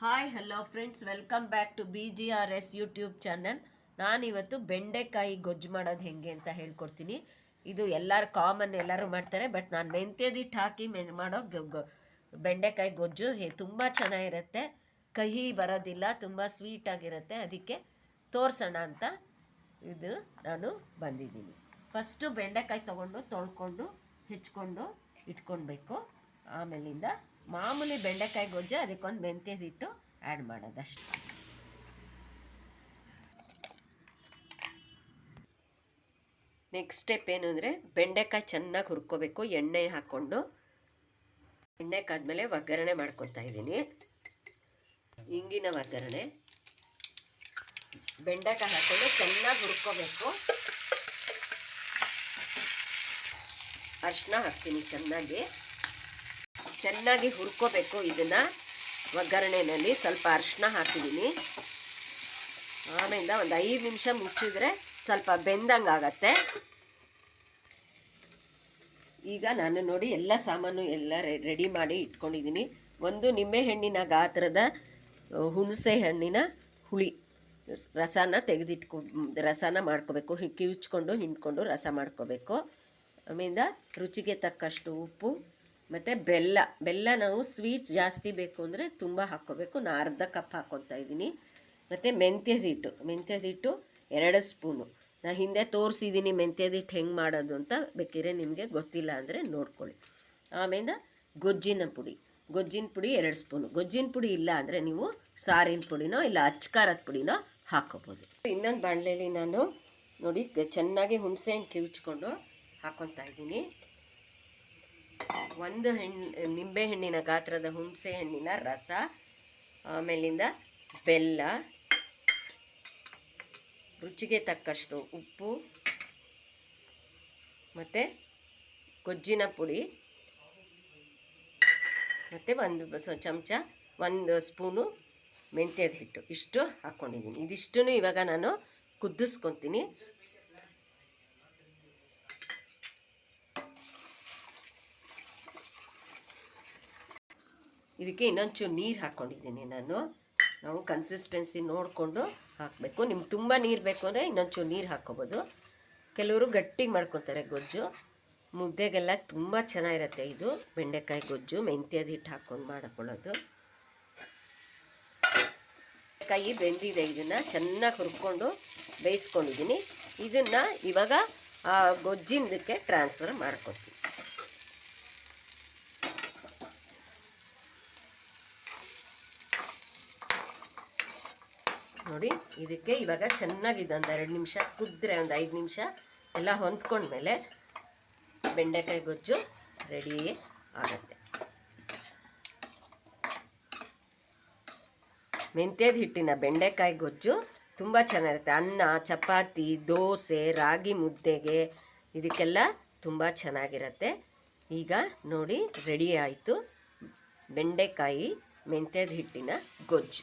Hi hello friends welcome back to B G R S YouTube channel ನಾನಿವತ್ತು ಬೆಂಡೆಕಾಯಿ ಗೊಜ್ಜು ಮಾಡೋದು ಹೆಂಗೆ ಅಂತ ಹೇಳ್ಕೊಡ್ತೀನಿ. ಇದು ಎಲ್ಲರೂ ಕಾಮನ್ ಎಲ್ಲರೂ ಮಾಡ್ತಾರೆ ಬಟ್ ನಾನು ಮೆಂತ್ಯದಿಟ್ಟು ಹಾಕಿ ಮೆನ್ ಮಾಡೋ ಬೆಂಡೆಕಾಯಿ ಗೊಜ್ಜು ಹೇ, ತುಂಬ ಚೆನ್ನಾಗಿರುತ್ತೆ. ಕಹಿ ಬರೋದಿಲ್ಲ, ತುಂಬ ಸ್ವೀಟಾಗಿರುತ್ತೆ ಅದಕ್ಕೆ ತೋರಿಸೋಣ ಅಂತ ಇದು ನಾನು ಬಂದಿದ್ದೀನಿ. ಫಸ್ಟು ಬೆಂಡೆಕಾಯಿ ತೊಗೊಂಡು ತೊಳ್ಕೊಂಡು, ಹೆಚ್ಕೊಂಡು ಇಟ್ಕೊಳ್ಬೇಕು. ಆಮೇಲಿಂದ ಮಾಮೂಲಿ ಬೆಂಡೆಕಾಯಿ ಗೊಜ್ಜು, ಅದಕ್ಕೊಂದು ಮೆಂತ್ಯದಿಟ್ಟು ಆ್ಯಡ್ ಮಾಡೋದಷ್ಟೆ. ನೆಕ್ಸ್ಟ್ ಸ್ಟೆಪ್ ಏನು ಅಂದರೆ ಬೆಂಡೆಕಾಯಿ ಚೆನ್ನಾಗಿ ಹುರ್ಕೋಬೇಕು, ಎಣ್ಣೆ ಹಾಕ್ಕೊಂಡು ಎಣ್ಣೆ ಕಾದ್ಮೇಲೆ ಒಗ್ಗರಣೆ ಮಾಡ್ಕೊತಾ ಇದ್ದೀನಿ. ಇಂಗಿನ ಒಗ್ಗರಣೆ. ಬೆಂಡೆಕಾಯಿ ಹಾಕ್ಕೊಂಡು ಚೆನ್ನಾಗಿ ಹುರ್ಕೋಬೇಕು. ಅರಿಶಿನ ಹಾಕ್ತೀನಿ ಚೆನ್ನಾಗಿ. ಚೆನ್ನಾಗಿ ಹುರ್ಕೋಬೇಕು ಇದನ್ನು. ಒಗ್ಗರಣೆಯಲ್ಲಿ ಸ್ವಲ್ಪ ಅರಿಶಿನ ಹಾಕಿದ್ದೀನಿ. ಆಮೇಲೆ ಒಂದು ಐದು ನಿಮಿಷ ಮುಚ್ಚಿದ್ರೆ ಸ್ವಲ್ಪ ಬೆಂದಂಗೆ ಆಗತ್ತೆ. ಈಗ ನಾನು ನೋಡಿ ಎಲ್ಲ ಸಾಮಾನು ಎಲ್ಲ ರೆಡಿ ಮಾಡಿ ಇಟ್ಕೊಂಡಿದ್ದೀನಿ. ಒಂದು ನಿಂಬೆಹಣ್ಣಿನ ಗಾತ್ರದ ಹುಣಸೆ ಹಣ್ಣಿನ ಹುಳಿ. ರಸನ ತೆಗೆದಿಟ್ಕೊ, ರಸನ ಮಾಡ್ಕೋಬೇಕು. ಕಿವಿಚ್ಕೊಂಡು, ಹಿಂಡ್ಕೊಂಡು ರಸ ಮಾಡ್ಕೋಬೇಕು. ಆಮೇಲೆ ರುಚಿಗೆ ತಕ್ಕಷ್ಟು ಉಪ್ಪು ಮತ್ತು ಬೆಲ್ಲ ಬೆಲ್ಲ ನಾವು ಸ್ವೀಟ್ ಜಾಸ್ತಿ ಬೇಕು ಅಂದರೆ ತುಂಬ ಹಾಕ್ಕೋಬೇಕು. ನಾನು ಅರ್ಧ ಕಪ್ ಹಾಕ್ಕೊತಾ ಇದ್ದೀನಿ. ಮತ್ತು ಮೆಂತ್ಯದ ಹಿಟ್ಟು ಎರಡು ಸ್ಪೂನು ನಾನು ಹಿಂದೆ ತೋರಿಸಿದ್ದೀನಿ ಮೆಂತ್ಯದ ಹಿಟ್ಟು ಹೆಂಗೆ ಮಾಡೋದು ಅಂತ. ಬೇಕಿದ್ರೆ ನಿಮಗೆ ಗೊತ್ತಿಲ್ಲ ಅಂದರೆ ನೋಡ್ಕೊಳ್ಳಿ. ಆಮೇಲೆ ಗೊಜ್ಜಿನ ಪುಡಿ ಗೊಜ್ಜಿನ ಪುಡಿ ಎರಡು ಸ್ಪೂನು ಗೊಜ್ಜಿನ ಪುಡಿ ಇಲ್ಲ ಅಂದರೆ ನೀವು ಸಾರಿನ ಪುಡಿನೋ ಇಲ್ಲ ಅಚ್ಕಾರದ ಪುಡಿನೋ ಹಾಕೋಬೋದು ಇನ್ನೊಂದು ಬಾಣಲೆಯಲ್ಲಿ ನಾನು ನೋಡಿ, ಚೆನ್ನಾಗಿ ಹುಣಸೆ ಹಣ್ಣು ಕಿವಿಚ್ಕೊಂಡು ಹಾಕೊತಾ ಇದ್ದೀನಿ. ಒಂದು ಹೆಣ್ಣು, ನಿಂಬೆ ಹಣ್ಣಿನ ಗಾತ್ರದ ಹುಣಸೆ ಹಣ್ಣಿನ ರಸ, ಆಮೇಲಿಂದ ಬೆಲ್ಲ, ರುಚಿಗೆ ತಕ್ಕಷ್ಟು ಉಪ್ಪು, ಮತ್ತು ಗೊಜ್ಜಿನ ಪುಡಿ, ಮತ್ತು ಒಂದು ಚಮಚ, ಒಂದು ಸ್ಪೂನು ಮೆಂತ್ಯದ ಹಿಟ್ಟು. ಇಷ್ಟು ಹಾಕ್ಕೊಂಡಿದ್ದೀನಿ ಇದಿಷ್ಟು ಇವಾಗ ನಾನು ಕುದಿಸ್ಕೊತೀನಿ. ಇದಕ್ಕೆ ಇನ್ನೊಂಚೂರು ನೀರು ಹಾಕ್ಕೊಂಡಿದ್ದೀನಿ ನಾನು. ನಾವು ಕನ್ಸಿಸ್ಟೆನ್ಸಿ ನೋಡಿಕೊಂಡು ಹಾಕಬೇಕು. ನಿಮ್ಗೆ ತುಂಬ ನೀರು ಬೇಕು ಅಂದರೆ ಇನ್ನೊಂಚೂರು ನೀರು ಹಾಕ್ಕೋಬೋದು. ಕೆಲವರು ಗಟ್ಟಿಗೆ ಮಾಡ್ಕೊತಾರೆ ಗೊಜ್ಜು. ಮುದ್ದೆಗೆಲ್ಲ ತುಂಬ ಚೆನ್ನಾಗಿರುತ್ತೆ ಇದು. ಬೆಂಡೆಕಾಯಿ ಗೊಜ್ಜು, ಮೆಂತ್ಯದ ಹಿಟ್ಟು ಹಾಕ್ಕೊಂಡು ಮಾಡ್ಕೊಳ್ಳೋದು. ಕೈ ಬೆಂದಿದೆ ಇದನ್ನು. ಚೆನ್ನಾಗಿ ಹುರ್ಕೊಂಡು ಬೇಯಿಸ್ಕೊಂಡಿದ್ದೀನಿ. ಇದನ್ನು ಇವಾಗ ಆ ಗೊಜ್ಜಿನದಕ್ಕೆ ಟ್ರಾನ್ಸ್ಫರ್ ಮಾಡ್ಕೊತೀನಿ. ನೋಡಿ, ಇದಕ್ಕೆ ಇವಾಗ ಚೆನ್ನಾಗಿದೆ ಒಂದು ಎರಡು ನಿಮಿಷ ಕುದ್ರೆ ಒಂದು ಐದು ನಿಮಿಷ ಎಲ್ಲ ಹೊಂದ್ಕೊಂಡ್ಮೇಲೆ ಬೆಂಡೆಕಾಯಿ ಗೊಜ್ಜು ರೆಡಿ ಆಗುತ್ತೆ. ಮೆಂತ್ಯದ ಹಿಟ್ಟಿನ ಬೆಂಡೆಕಾಯಿ ಗೊಜ್ಜು ತುಂಬ ಚೆನ್ನಾಗಿರುತ್ತೆ. ಅನ್ನ, ಚಪಾತಿ, ದೋಸೆ, ರಾಗಿ ಮುದ್ದೆಗೆ ಇದಕ್ಕೆಲ್ಲ ತುಂಬ ಚೆನ್ನಾಗಿರುತ್ತೆ. ಈಗ ನೋಡಿ ರೆಡಿ ಆಯಿತು ಬೆಂಡೆಕಾಯಿ ಮೆಂತ್ಯದ ಹಿಟ್ಟಿನ ಗೊಜ್ಜು.